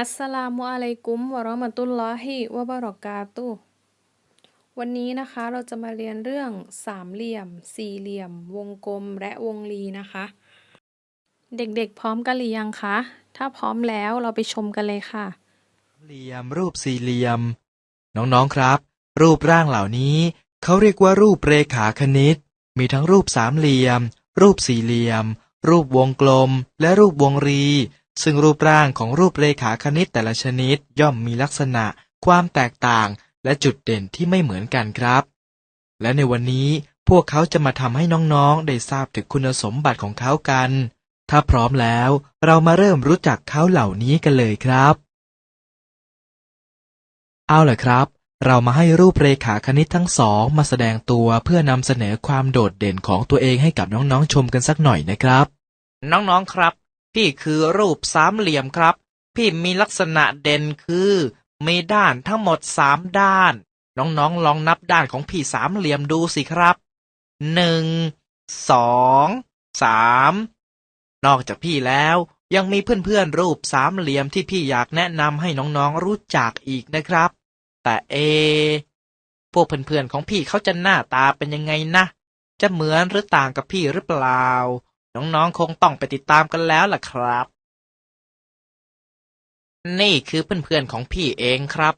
อัสสลามุอะลัยกุมวะราะมะตุลลอฮิวะบะราะกาตุวันนี้นะคะเราจะมาเรียนเรื่องสามเหลี่ยม สี่เหลี่ยม วงกลมและวงรีนะคะ เด็กๆพร้อมกันหรือยังคะ ถ้าพร้อมแล้วเราไปชมกันเลยค่ะ เหลี่ยมรูปสี่เหลี่ยม น้องๆครับ รูปร่างเหล่านี้เขาเรียกว่ารูปเรขาคณิต มีทั้งรูปสามเหลี่ยม รูปสี่เหลี่ยม รูปวงกลม และรูปวงรี ซึ่งรูปร่างของรูปเรขาคณิตแต่ละชนิดย่อมมีลักษณะ ความแตกต่าง และจุดเด่นที่ไม่เหมือนกันครับ และในวันนี้พวกเขาจะมาทำให้น้องๆ ได้ทราบถึงคุณสมบัติของเขากัน ถ้าพร้อมแล้ว เรามาเริ่มรู้จักเขาเหล่านี้กันเลยครับ เอาล่ะครับ เรามาให้รูปเรขาคณิตทั้งสองมาแสดงตัวเพื่อนำเสนอความโดดเด่นของตัวเองให้กับน้องๆชมกันสักหน่อยนะครับ น้องๆครับ พี่คือรูปสามเหลี่ยมครับ พี่มีลักษณะเด่นคือ มีด้านทั้งหมดสามด้าน น้องๆลองนับด้านของพี่สามเหลี่ยมดูสิครับหนึ่งสองสามนอกจากพี่แล้วยังมีเพื่อนๆรูปสามเหลี่ยมที่พี่อยากแนะนำให้น้องๆรู้จักอีกนะครับ แต่เอ พวกเพื่อนๆของพี่เขาจะหน้าตาเป็นยังไงนะ จะเหมือนหรือต่างกับพี่หรือเปล่า น้องๆ คงต้องไปติดตามกันแล้วล่ะครับ นี่คือเพื่อนๆของพี่เองครับ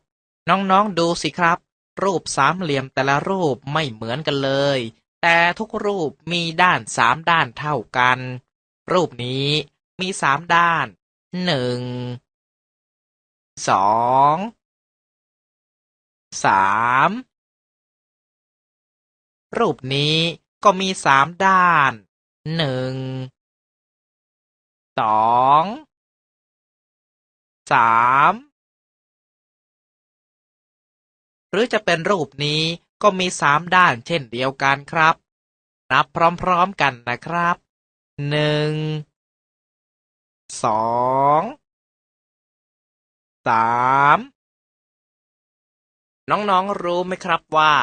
น้องๆ ดูสิครับ รูปสามเหลี่ยมแต่ละรูปไม่เหมือนกันเลย แต่ทุกรูปมีด้านสามด้านเท่ากัน รูปนี้มีสามด้าน หนึ่ง สอง สาม รูปนี้ก็มีสามด้าน หนึ่ง สอง สาม หรือจะเป็นรูปนี้ก็มีสามด้านเช่นเดียวกันครับ นับพร้อมๆกันนะครับหนึ่ง สอง สามน้องๆรู้ไหมครับว่า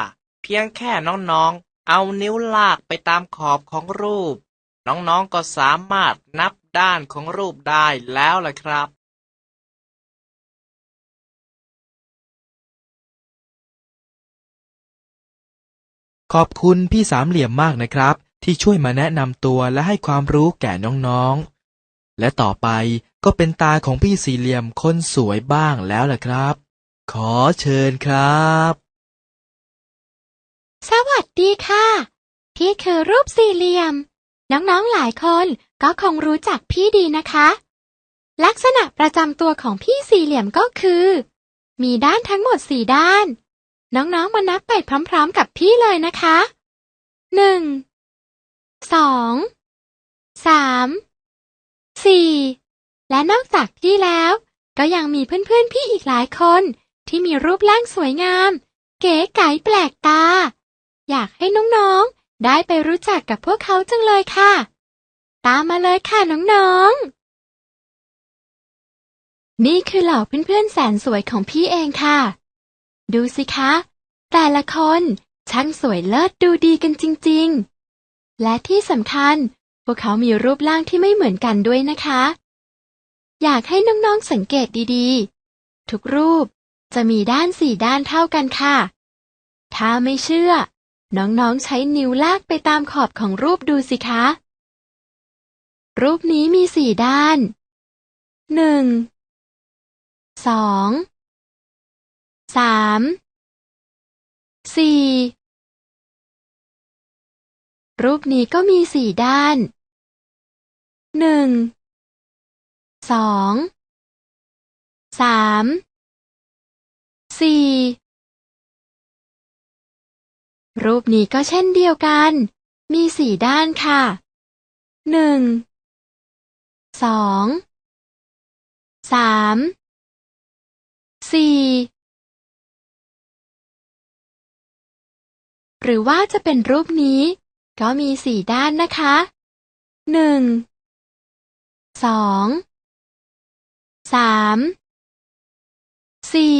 เพียงแค่น้องๆ เอานิ้วลากไปตามขอบของรูป น้อง ๆ ก็สามารถนับด้านของรูปได้แล้วล่ะครับขอบคุณพี่สามเหลี่ยมมากนะครับ ที่ช่วยมาแนะนำตัวและให้ความรู้แก่น้องๆ และต่อไปก็เป็นตาของพี่สี่เหลี่ยมคนสวยบ้างแล้วล่ะครับ ขอเชิญครับ สวัสดีค่ะ พี่คือรูปสี่เหลี่ยม น้องๆหลายคนก็คงรู้จักพี่ดีนะคะ ลักษณะประจำตัวของพี่สี่เหลี่ยมก็คือ มีด้านทั้งหมดสี่ด้าน น้องๆมานับไปพร้อมๆกับพี่เลยนะคะหนึ่งสองสามสี่และนอกจากพี่แล้ว ก็ยังมีเพื่อนๆพี่อีกหลายคนที่มีรูปร่างสวยงาม เก๋ไก๋แปลกตา อยากให้น้องๆ ได้ไปรู้จักกับพวกเขาจังเลยค่ะ ตามมาเลยค่ะน้องๆ นี่คือเหล่าเพื่อนๆแสนสวยของพี่เองค่ะ ดูสิคะ แต่ละคนช่างสวยเลิศดูดีกันจริงๆ และที่สำคัญ พวกเขามีรูปร่างที่ไม่เหมือนกันด้วยนะคะ อยากให้น้องๆสังเกตดีๆ ทุกรูปจะมีด้านสี่ด้านเท่ากันค่ะ ถ้าไม่เชื่อ น้องๆใช้นิ้วลากไปตามขอบของรูปดูสิคะ รูปนี้มีสี่ด้าน หนึ่ง สอง สาม สี่ รูปนี้ก็มีสี่ด้าน หนึ่ง สอง สาม สี่ รูปนี้ก็เช่นเดียวกัน มีสี่ด้านค่ะหนึ่งสองสามสี่หรือว่าจะเป็นรูปนี้ ก็มีสี่ด้านนะคะหนึ่งสองสามสี่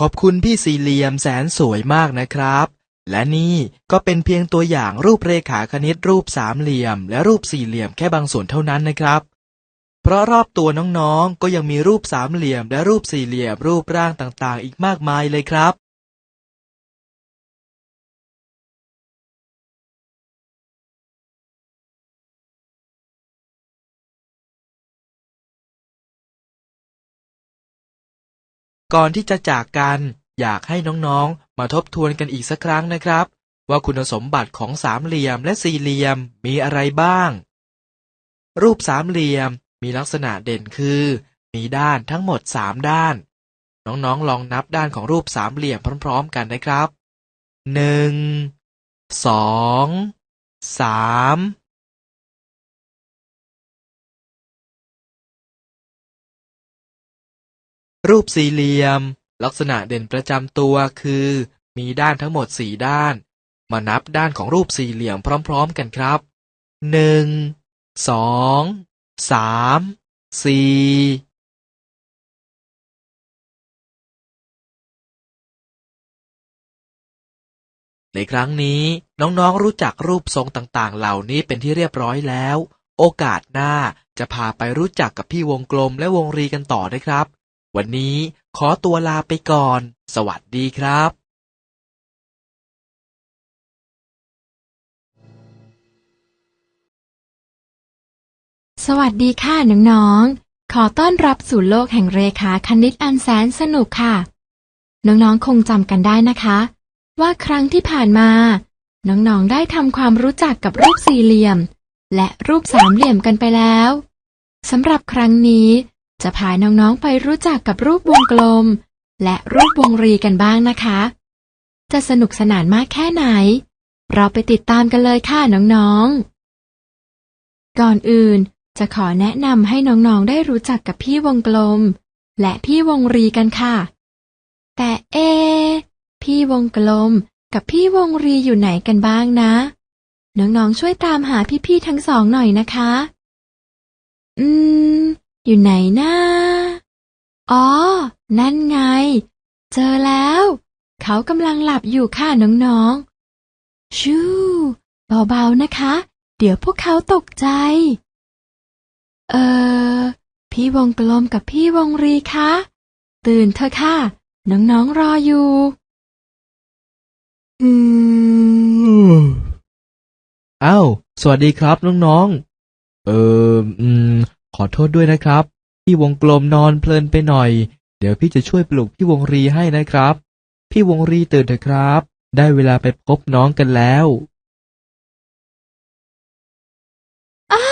ขอบคุณพี่สี่เหลี่ยมแสนสวยมากนะครับ และนี่ก็เป็นเพียงตัวอย่างรูปเรขาคณิตรูปสามเหลี่ยม และรูปสี่เหลี่ยมแค่บางส่วนเท่านั้นนะครับ เพราะรอบตัวน้องๆ ก็ยังมีรูปสามเหลี่ยม และรูปสี่เหลี่ยมรูปร่างต่างๆ อีกมากมายเลยครับ ก่อนที่จะจากกัน อยากให้น้องๆ มาทบทวนกันอีกสักครั้งนะครับ ว่าคุณสมบัติของสามเหลี่ยมและสี่เหลี่ยมมีอะไรบ้าง รูปสามเหลี่ยมมีลักษณะเด่นคือ มีด้านทั้งหมดสามด้าน น้องๆลองนับด้านของรูปสามเหลี่ยมพร้อม ๆ กันนะครับหนึ่งสองสาม รูปสี่เหลี่ยม ลักษณะเด่นประจำตัวคือ มีด้านทั้งหมดสี่ด้าน มานับด้านของรูปสี่เหลี่ยมพร้อมๆกันครับหนึ่งสองสามสี่ในครั้งนี้น้องๆรู้จักรูปทรงต่างๆ เหล่านี้เป็นที่เรียบร้อยแล้ว โอกาสหน้าจะพาไปรู้จักกับพี่วงกลมและวงรีกันต่อนะครับ วันนี้ขอตัวลาไปก่อน สวัสดีครับสวัสดีค่ะน้องๆ ขอต้อนรับสู่โลกแห่งเรขาคณิตอันแสนสนุกค่ะ น้องๆ คงจำกันได้นะคะ ว่าครั้งที่ผ่านมา น้องๆ ได้ทำความรู้จักกับรูปสี่เหลี่ยม และรูปสามเหลี่ยมกันไปแล้ว สำหรับครั้งนี้ จะพาน้องๆไปรู้จักกับรูปวงกลม และรูปวงรีกันบ้างนะคะ จะสนุกสนานมากแค่ไหน เราไปติดตามกันเลยค่ะน้องๆ ก่อนอื่นจะขอแนะนำให้น้องๆได้รู้จักกับพี่วงกลม และพี่วงรีกันค่ะ แต่เอ พี่วงกลมกับพี่วงรีอยู่ไหนกันบ้างนะ น้องๆช่วยตามหาพี่ๆทั้งสองหน่อยนะคะ อืม อยู่ไหนนะอ๋อ นั่นไง เจอแล้ว เขากำลังหลับอยู่ค่ะน้องๆ ชูเบาๆนะคะ เดี๋ยวพวกเขาตกใจ เออ พี่วงกลมกับพี่วงรีคะ ตื่นเถอะค่ะ น้องๆรออยู่อืมอ้าว สวัสดีครับน้องๆ เอออืม ขอโทษด้วยนะครับ พี่วงกลมนอนเพลินไปหน่อย เดี๋ยวพี่จะช่วยปลุกพี่วงรีให้นะครับ พี่วงรีตื่นเถอะครับ ได้เวลาไปพบน้องกันแล้วอ้า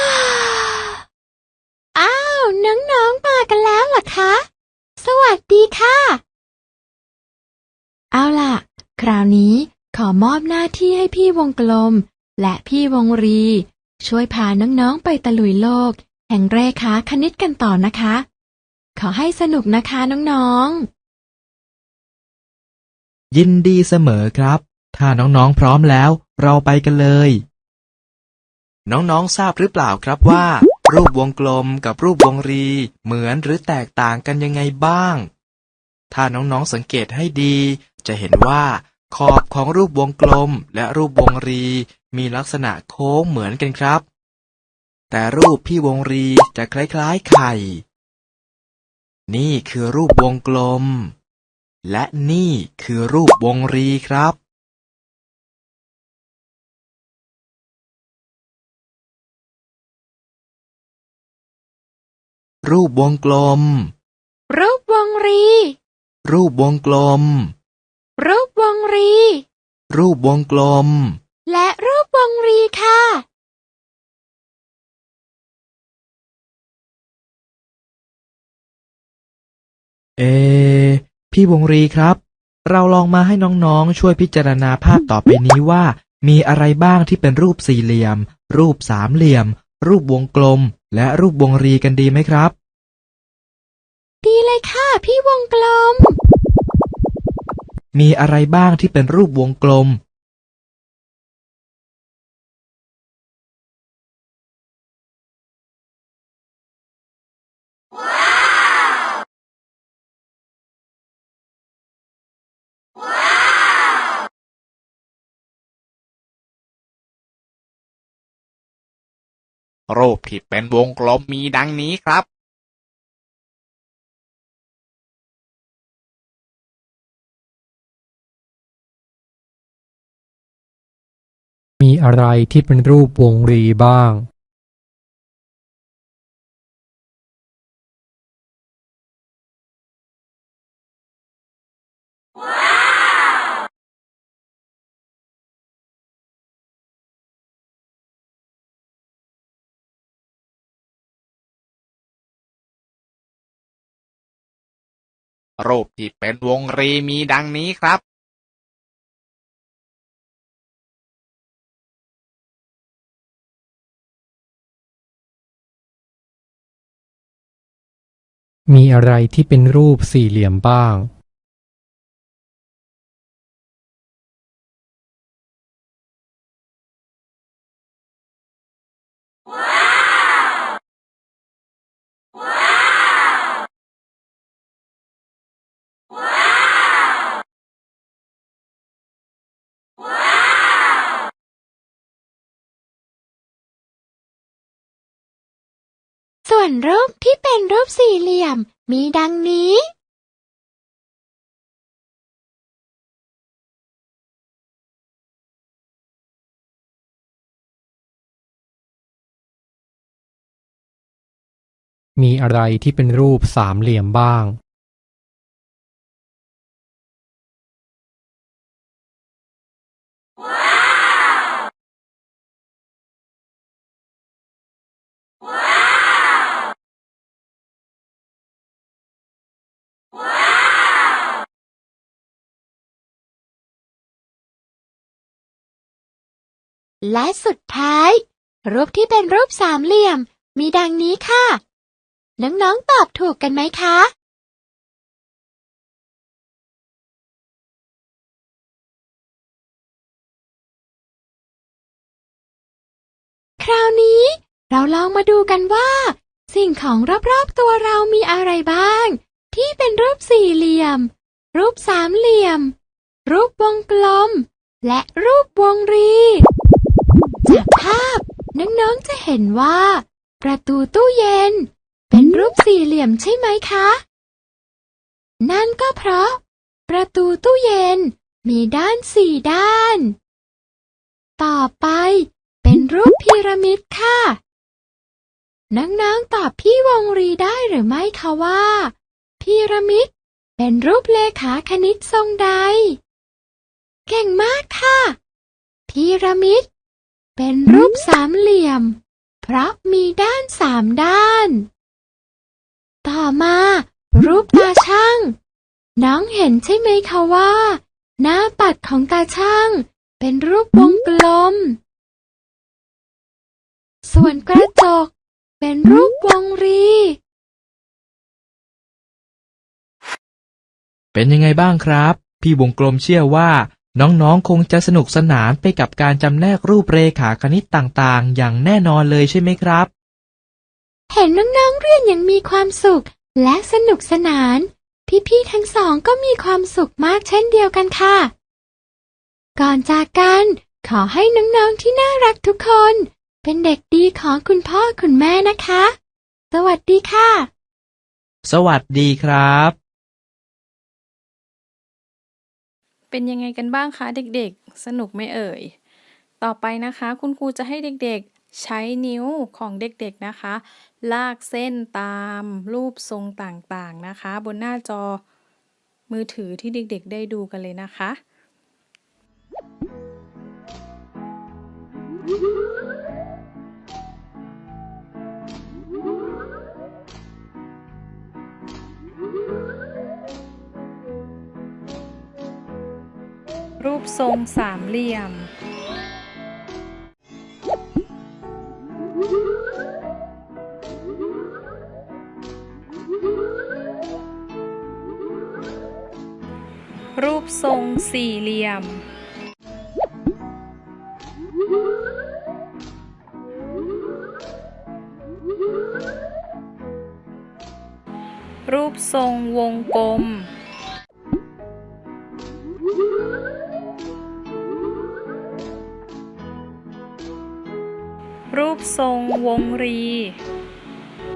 อ้าวน้องๆมากันแล้วเหรอคะ สวัสดีค่ะ เอาล่ะ คราวนี้ขอมอบหน้าที่ให้พี่วงกลม และพี่วงรี ช่วยพาน้องๆไปตะลุยโลก แห่งเรขาคณิตกันต่อนะคะ ขอให้สนุกนะคะน้องๆ ยินดีเสมอครับ ถ้าน้องๆพร้อมแล้ว เราไปกันเลย น้องๆทราบหรือเปล่าครับว่า รูปวงกลมกับรูปวงรี เหมือนหรือแตกต่างกันยังไงบ้าง ถ้าน้องๆสังเกตให้ดี จะเห็นว่าขอบของรูปวงกลมและรูปวงรีมีลักษณะโค้งเหมือนกันครับ แต่รูปพี่วงรีจะคล้ายๆไข่ นี่คือรูปวงกลม และนี่คือรูปวงรีครับ รูปวงกลม รูปวงรี รูปวงกลม รูปวงรี รูปวงกลม และรูปวงรีค่ะ เอ พี่วงรีครับ เราลองมาให้น้องๆ ช่วยพิจารณาภาพต่อไปนี้ว่า มีอะไรบ้างที่เป็นรูปสี่เหลี่ยม รูปสามเหลี่ยม รูปวงกลม และรูปวงรีกันดีไหมครับ ดีเลยค่ะ พี่วงกลม มีอะไรบ้างที่เป็นรูปวงกลม รูปที่เป็นวงกลมมีดังนี้ครับมีอะไรที่เป็นรูปวงรีบ้าง รูปที่เป็นวงรีมีดังนี้ครับมีอะไรที่เป็นรูปสี่เหลี่ยมบ้าง วนรูปที่เป็นรูปสี่เหลี่ยมมีดังนี้ มีอะไรที่เป็นรูปสามเหลี่ยมบ้าง และสุดท้าย รูปที่เป็นรูปสามเหลี่ยม มีดังนี้ค่ะ น้องๆตอบถูกกันไหมคะ คราวนี้ เราลองมาดูกันว่า สิ่งของรอบๆตัวเรามีอะไรบ้าง ที่เป็นรูปสี่เหลี่ยม รูปสามเหลี่ยม รูปวงกลม และรูปวงรี จากภาพ น้องๆจะเห็นว่า ประตูตู้เย็น เป็นรูปสี่เหลี่ยมใช่ไหมคะ นั่นก็เพราะ ประตูตู้เย็นมีด้านสี่ด้าน ต่อไป เป็นรูปพีระมิดค่ะ น้องๆตอบพี่วงรีได้หรือไม่คะว่า พีระมิดเป็นรูปเลขาคณิตทรงใด เก่งมากค่ะ พีระมิด เป็นรูปสามเหลี่ยม เพราะมีด้านสามด้าน ต่อมา รูปตาช่าง น้องเห็นใช่ไหมคะว่า หน้าปัดของตาช่าง เป็นรูปวงกลม ส่วนกระจก เป็นรูปวงรี เป็นยังไงบ้างครับ พี่วงกลมเชื่อว่า น้องๆ คงจะสนุกสนานไปกับการจำแนกรูปเรขาคณิตต่างๆ อย่างแน่นอนเลยใช่ไหมครับ เห็นน้องๆ เรียนอย่างมีความสุข และสนุกสนาน พี่ๆ ทั้งสองก็มีความสุขมากเช่นเดียวกันค่ะ ก่อนจากกัน ขอให้น้องๆ ที่น่ารักทุกคน เป็นเด็กดีของคุณพ่อคุณแม่นะคะ สวัสดีค่ะ สวัสดีครับ เป็นยังไงกันบ้างคะเด็กๆ สนุกไหมเอ่ย ต่อไปนะคะ คุณครูจะให้เด็กๆ ใช้นิ้วของเด็กๆนะคะ ลากเส้นตามรูปทรงต่างๆนะคะ บนหน้าจอมือถือที่เด็กๆ ได้ดูกันเลยนะคะ Woo! ปทรงสามเหลี่ยม รูปทรงสี่เหลี่ยม รูปทรงวงกลม ഫ്രീ